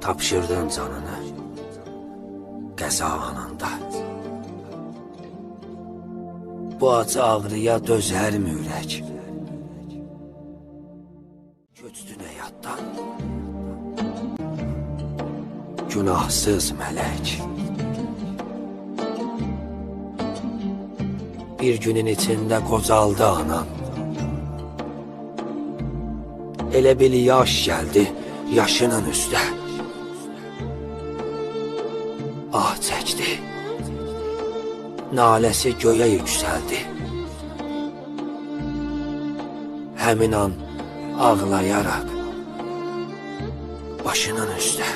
Tapşırdın canını qəza anında. Bu acı ağrıya dözərmi ürək? Köçdün həyatdan Günahsız mələk Bir günün içində qocaldı anan Elə bil yaş gəldi yaşının üstə. Ah çəkdi. Naləsi göyə yüksəldi. Həmin an ağlayaraq Başının üstə.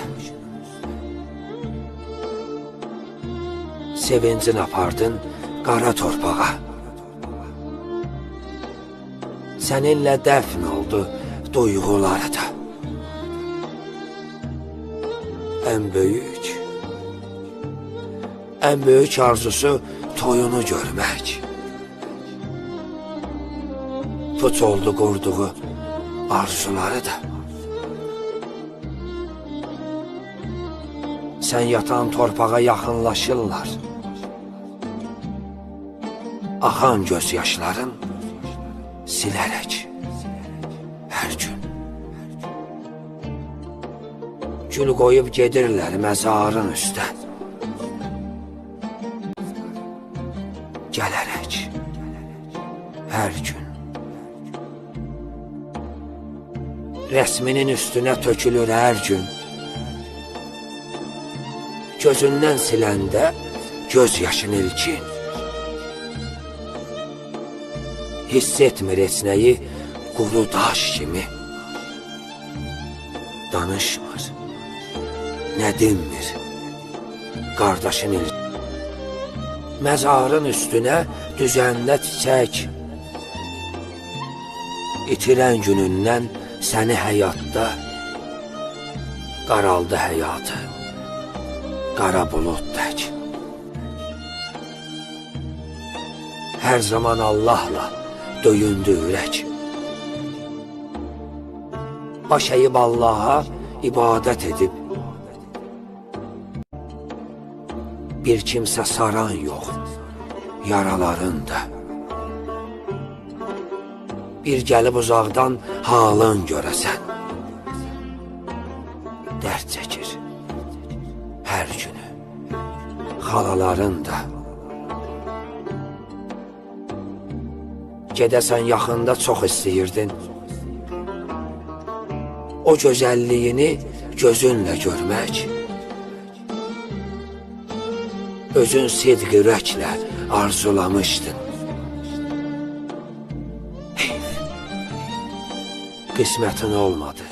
Sevincin apardın qara torpağa. Səninlə dəfn oldu duyğuları da Ən böyük Ən böyük arzusu toyunu görmək Puç oldu qurduğu arzuları da Sən yatan torpağa yaxınlaşırlar Axan gözyaşların silərək hər gün Gül qoyub gedirlər məzarın üstə Gələrək hər gün Rəsminin üstünə tökülür hər gün Gözündən siləndə göz yaşın ilkin Hiss etmir daş kimi Danışmır Nə dinmir Qardaşın ilkin Məzarın üstünə düzəndə çiçək İtirən günündən səni həyatda Qaraldı həyatı Qara bulud tək Hər zaman Allahla döyündü ürək Baş əyib Allaha ibadət edib. Bir kimsə saran yox Yaralarında Bir gəlib uzaqdan halın görəsən. Dərd çəkir. Hər günü. Xalaların da. Gedəsən yaxında çox istəyirdin O gözəlliyini gözünlə görmək Özün sidq ürəklə arzulamışdın. Qismətin olmadı